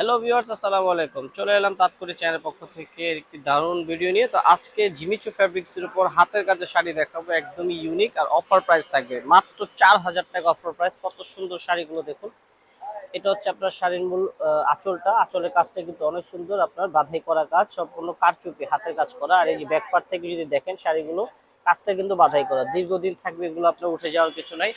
Hello viewers আসসালামু আলাইকুম। চলে এলাম তাৎক্ষণিক চ্যানেলের পক্ষ থেকে একটি দারুণ ভিডিও নিয়ে। তো আজকে জিমিচু ফ্যাব্রিক্সের উপর হাতের কাছে শাড়ি দেখাবো, একদমই ইউনিক আর অফার প্রাইস থাকবে। মাত্র চার হাজার টাকা অফার প্রাইস কত সুন্দর শাড়িগুলো দেখুন। এটা হচ্ছে আপনার শাড়ির মূল আঁচলটা। আঁচলের কাজটা কিন্তু অনেক সুন্দর আপনার বাধাই করা কাজ, সম্পূর্ণ কারচুপি, হাতের কাজ করা। আর এই যে ব্যাক পার্ট থেকে যদি দেখেন শাড়িগুলো কাজটা কিন্তু বাধাই করা। দীর্ঘদিন থাকবে এগুলো আপনার উঠে যাওয়ার কিছু নাই।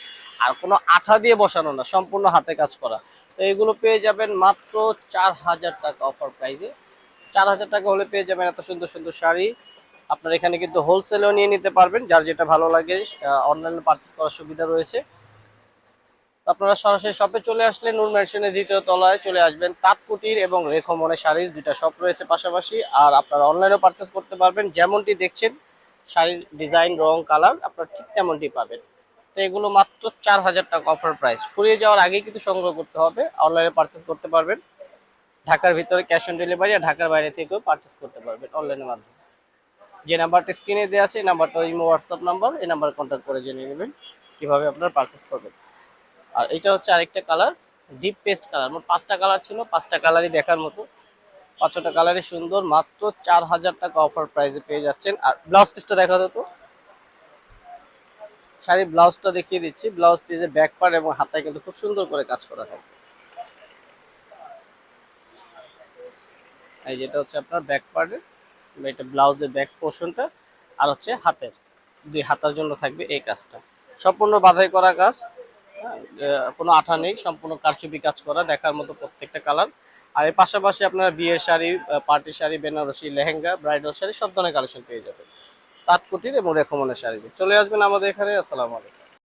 আর কোনো আঠা দিয়ে বসানো না, সম্পূর্ণ হাতে কাজ করা। তো এগুলো পেয়ে যাবেন মাত্র চার হাজার টাকা অফার প্রাইসে চার হাজার টাকা হলে পেয়ে যাবেন এত সুন্দর সুন্দর শাড়ি। আপনার এখানে কিন্তু হোলসেলেও নিয়ে নিতে পারবেন, যার যেটা ভালো লাগে অনলাইনে পারচেস করার সুবিধা রয়েছে। আপনারা সরাসরি শপে চলে আসলে নূর ম্যানশনের দ্বিতীয় তলায় চলে আসবেন তাঁতকুটির এবং রেখমনে শাড়ির দুইটা শপ রয়েছে পাশাপাশি। আর আপনারা অনলাইনেও পারচেস করতে পারবেন, যেমনটি দেখছেন শাড়ির ডিজাইন, রং, কালার আপনার ঠিক তেমনটি পাবেন। তো এগুলো মাত্র চার হাজার টাকা অফার প্রাইস ফুরিয়ে যাওয়ার আগেই কিন্তু সংগ্রহ করতে হবে অনলাইনে পারচেস করতে পারবেন। ঢাকার ভিতরে ক্যাশ অন ডেলিভারি আর ঢাকার বাইরে থেকেও পারচেস করতে পারবেন অনলাইনের মাধ্যমে। যে নাম্বারটা স্ক্রিনে দেওয়া আছে, এই নাম্বারটা ইমো হোয়াটসঅ্যাপ নাম্বার এই নাম্বারে কন্ট্যাক্ট করে জেনে নেবেন কীভাবে আপনারা পারচেস করবেন। আর এটা হচ্ছে আরেকটা কালার ডিপ পেস্ট কালার মোট পাঁচটা কালার ছিল, পাঁচটা কালারই দেখার মতো। পাঁচটা কালারই সুন্দর মাত্র চার হাজার টাকা অফার প্রাইসে পেয়ে যাচ্ছেন। আর ব্লাউজ পিসটা দেখা তো শাড়ির ব্লাউজটা দেখিয়ে দিচ্ছি। ব্লাউজ পিসের ব্যাক পার্ট এবং হাতায় কিন্তু খুব সুন্দর করে কাজ করা থাকে। এই যেটা হচ্ছে আপনার ব্যাক পার্টের এটা ব্লাউজের ব্যাক পোর্শনটা আর হচ্ছে হাতের। দুই হাতার জন্য থাকবে এই কাজটা। সম্পূর্ণ বাধাই করা কাজ। হ্যাঁ, কোনো আঠা নেই সম্পূর্ণ কারচুপি কাজ করা দেখার মতো প্রত্যেকটা কালার আর এর পাশাপাশি আপনারা বিয়ের শাড়ি পার্টি শাড়ি, বেনারসি, লেহেঙ্গা, ব্রাইডাল শাড়ি সব ধরনের কালেকশন পেয়ে যাবেন। তাঁতকুটির এবং রেখমনের শাড়ি চলে আসবেন আমাদের এখানে। আসসালামু আলাইকুম।